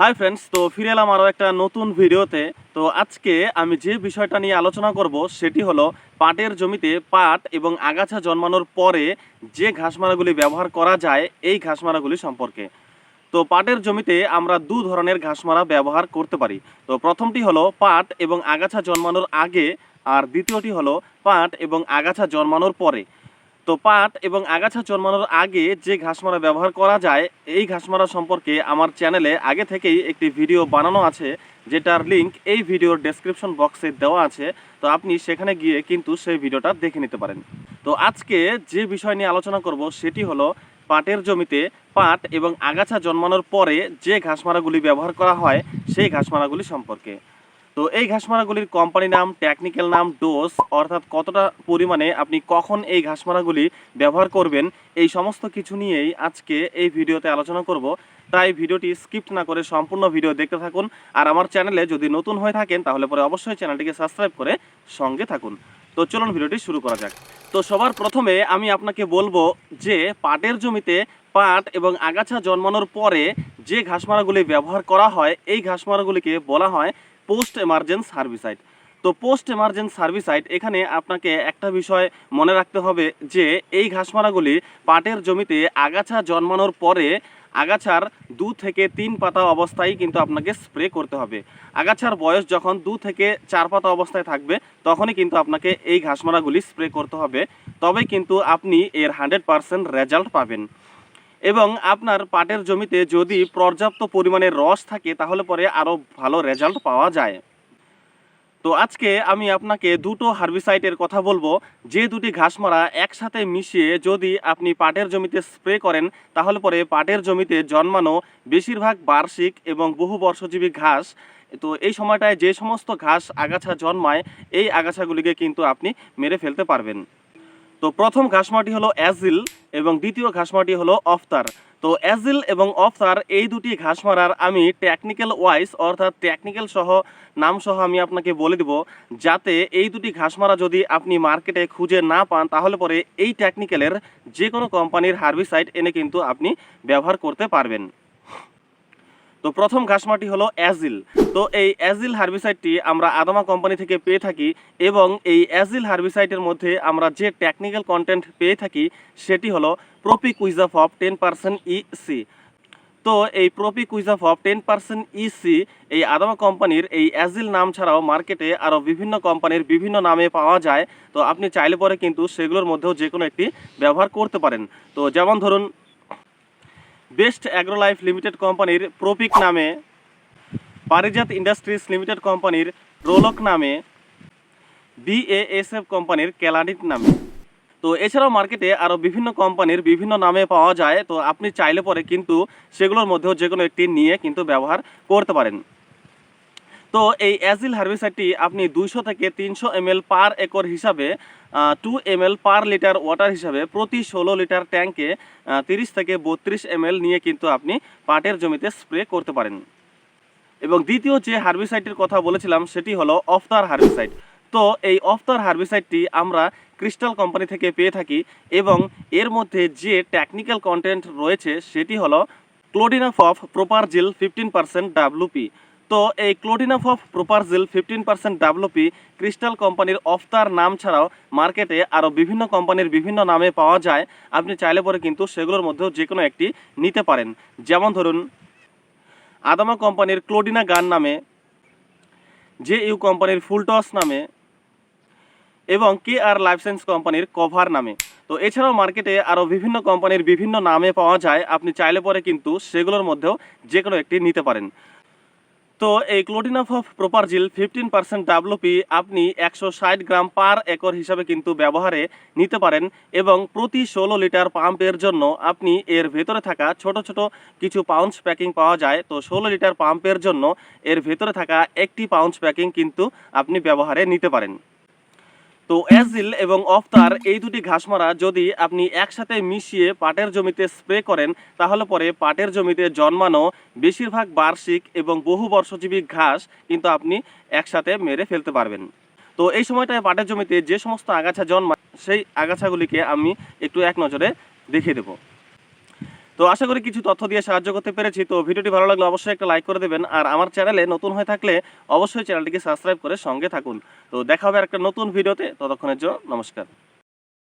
Hi friends তো ফিরে এলাম আরও একটা নতুন ভিডিওতে। তো আজকে আমি যে বিষয়টা নিয়ে আলোচনা করব সেটি হলো পাটের জমিতে পাট এবং আগাছা জন্মানোর পরে যে ঘাসমারাগুলি ব্যবহার করা যায়, এই ঘাসমারাগুলি সম্পর্কে। তো পাটের জমিতে আমরা দু ধরনের ঘাসমারা ব্যবহার করতে পারি। তো প্রথমটি হলো পাট এবং আগাছা জন্মানোর আগে, আর দ্বিতীয়টি হলো পাট এবং আগাছা জন্মানোর পরে। তো পাট এবং আগাছা জন্মানোর আগে যে ঘাসমারা ব্যবহার করা যায়, এই ঘাসমারা সম্পর্কে আমার চ্যানেলে আগে থেকেই একটি ভিডিও বানানো আছে, যেটার লিংক এই ভিডিওর ডেসক্রিপশন বক্সে দেওয়া আছে। তো আপনি সেখানে গিয়ে কিন্তু সেই ভিডিওটা দেখে নিতে পারেন। তো আজকে যে বিষয় নিয়ে আলোচনা করব সেটি হলো পাটের জমিতে পাট এবং আগাছা জন্মানোর পরে যে ঘাসমারাগুলি ব্যবহার করা হয়, সেই ঘাসমারাগুলি সম্পর্কে। তো এই ঘাসমারাগুলির কোম্পানি নাম টেকনিক্যাল নাম ডোজ অর্থাৎ কতটা পরিমাণে আপনি কখন এই ঘাসমারাগুলি ব্যবহার করবেন, এই সমস্ত কিছু নিয়েই আজকে এই ভিডিওতে আলোচনা করব। তাই ভিডিওটি স্কিপ্ট না করে সম্পূর্ণ ভিডিও দেখতে থাকুন। আর আমার চ্যানেলে যদি নতুন হয়ে থাকেন, তাহলে পরে অবশ্যই চ্যানেলটিকে সাবস্ক্রাইব করে সঙ্গে থাকুন। তো চলুন ভিডিওটি শুরু করা যাক। তো সবার প্রথমে আমি আপনাকে বলব যে পাটের জমিতে পাট এবং আগাছা জন্মানোর পরে যে ঘাসমারাগুলি ব্যবহার করা হয়, এই ঘাসমারাগুলিকে বলা হয় পোস্ট এমার্জেন্স হার্বিসাইড তো পোস্ট এমার্জেন্স হার্বিসাইড এখানে আপনাকে একটা বিষয় মনে রাখতে হবে যে এই ঘাসমারাগুলি পাটের জমিতে আগাছা জন্মানোর পরে আগাছার দু থেকে তিন পাতা অবস্থায় কিন্তু আপনাকে স্প্রে করতে হবে। আগাছার বয়স যখন দু থেকে চার পাতা অবস্থায় থাকবে, তখনই কিন্তু আপনাকে এই ঘাসমারাগুলি স্প্রে করতে হবে। তবে কিন্তু আপনি এর হান্ড্রেড পারসেন্ট রেজাল্ট পাবেন। এবং আপনার পাটের জমিতে যদি পর্যাপ্ত পরিমাণে রস থাকে, তাহলে পরে আরও ভালো রেজাল্ট পাওয়া যায়। তো আজকে আমি আপনাকে দুটো হার্বিসাইটের কথা বলব। যে দুটি ঘাস মারা একসাথে মিশিয়ে যদি আপনি পাটের জমিতে স্প্রে করেন, তাহলে পরে পাটের জমিতে জন্মানো বেশিরভাগ বার্ষিক এবং বহু বর্ষজীবী ঘাস। তো এই সময়টায় যে সমস্ত ঘাস আগাছা জন্মায়, এই আগাছাগুলিকে কিন্তু আপনি মেরে ফেলতে পারবেন। তো প্রথম ঘাসমাটি হলো অ্যাজিল এবং দ্বিতীয় ঘাসমাটি হলো অফতার। তো অ্যাজিল এবং অফতার এই দুটি ঘাসমারার আমি টেকনিক্যাল ওয়াইজ অর্থাৎ টেকনিক্যাল সহ নাম সহ আমি আপনাকে বলে দেব, যাতে এই দুটি ঘাসমারা যদি আপনি মার্কেটে খুঁজে না পান, তাহলে পরে এই টেকনিক্যালের যে কোনো কোম্পানির হার্বিসাইড এনে কিন্তু আপনি ব্যবহার করতে পারবেন। তো প্রথম ঘাসমাটি হলো অ্যাজিল। তো এই অ্যাজিল হার্বিসাইডটি আমরা আদামা কোম্পানি থেকে পেয়ে থাকি এবং এই অ্যাজিল হার্বিসাইডের মধ্যে আমরা যে টেকনিক্যাল কন্টেন্ট পেয়ে থাকি সেটি হলো propaquizafop of ten percent EC তো এই propaquizafop of ten percent EC এই আদামা কোম্পানির এই অ্যাজিল নাম ছাড়াও মার্কেটে আরও বিভিন্ন কোম্পানির বিভিন্ন নামে পাওয়া যায়। তো আপনি চাইলে পরে কিন্তু সেগুলোর মধ্যেও যে কোনো একটি ব্যবহার করতে পারেন। তো যেমন ধরুন বেস্ট অ্যাগ্রোলাইফ লিমিটেড কোম্পানির প্রপিক নামে, পারিজাত ইন্ডাস্ট্রিজ লিমিটেড কোম্পানির রোলক নামে, বিএএসএফ কোম্পানির ক্যালাডিট নামে। তো এছাড়াও মার্কেটে আরও বিভিন্ন কোম্পানির বিভিন্ন নামে পাওয়া যায়, তো আপনি চাইলে পরে কিন্তু সেগুলোর মধ্যেও যে কোনো একটি নিয়ে কিন্তু ব্যবহার করতে পারেন। তো এই অ্যাজিল হার্বিসাইডটি আপনি দুইশো থেকে তিনশো এমএল পার একর হিসাবে two ML per litre water হিসাবে প্রতি ষোলো লিটার ট্যাঙ্কে তিরিশ থেকে বত্রিশ এমএল নিয়ে কিন্তু আপনি পাটের জমিতে স্প্রে করতে পারেন। এবং দ্বিতীয় যে হার্বিসাইডটির কথা বলেছিলাম, সেটি হলো অফতার হার্বিসাইড তো এই অফতার হার্বিসাইডটি আমরা ক্রিস্টাল কোম্পানি থেকে পেয়ে থাকি এবং এর মধ্যে যে টেকনিক্যাল কন্টেন্ট রয়েছে, সেটি হলো clodinafop of propargyl fifteen percent WP তো এই clodinafop of propargyl fifteen percent WP crystal কোম্পানির অফতার নাম ছাড়াও মার্কেটে আরও বিভিন্ন কোম্পানির বিভিন্ন নামে পাওয়া যায়। আপনি চাইলে পরে কিন্তু সেগুলোর মধ্যেও যে কোনো একটি নিতে পারেন। যেমন ধরুন, আদামা কোম্পানির ক্লোডিনা গান নামে, জে ইউ কোম্পানির ফুলটস নামে, এবং কে আর লাইফ সায়েন্স কোম্পানির কভার নামে। তো এছাড়াও মার্কেটে আরও বিভিন্ন কোম্পানির বিভিন্ন নামে পাওয়া যায়। আপনি চাইলে পরে কিন্তু সেগুলোর মধ্যেও যে কোনো একটি নিতে পারেন। তো এই clodinafop of propargyl fifteen percent WP আপনি একশো ষাট গ্রাম পার একর হিসাবে কিন্তু ব্যবহারে নিতে পারেন এবং প্রতি ষোলো লিটার পাম্পের জন্য আপনি এর ভেতরে থাকা ছোট ছোট কিছু পাউন্স প্যাকিং পাওয়া যায়। তো ষোলো লিটার পাম্পের জন্য এর ভেতরে থাকা একটি পাউন্স প্যাকিং কিন্তু আপনি ব্যবহারে নিতে পারেন। তো অ্যাজিল এবং অফতার এই দুটি ঘাসমারা যদি আপনি একসাথে মিশিয়ে পাটের জমিতে স্প্রে করেন, তাহলে পরে পাটের জমিতে জন্মানো বেশিরভাগ বার্ষিক এবং বহু বর্ষজীবী ঘাস কিন্তু আপনি একসাথে মেরে ফেলতে পারবেন। তো এই সময়টায় পাটের জমিতে যে সমস্ত আগাছা জন্মায়, সেই আগাছাগুলিকে আমি একটু এক নজরে দেখিয়ে দেব। তো আশা করি কিছু তথ্য দিয়ে সাহায্য করতে পেরেছি। তো ভিডিওটি ভালো লাগলে অবশ্যই একটা লাইক করে দেবেন। আর আমার চ্যানেলে নতুন হয়ে থাকলে অবশ্যই চ্যানেলটিকে সাবস্ক্রাইব করে সঙ্গে থাকুন। তো দেখা হবে একটা নতুন ভিডিওতে ততক্ষণের জন্য নমস্কার।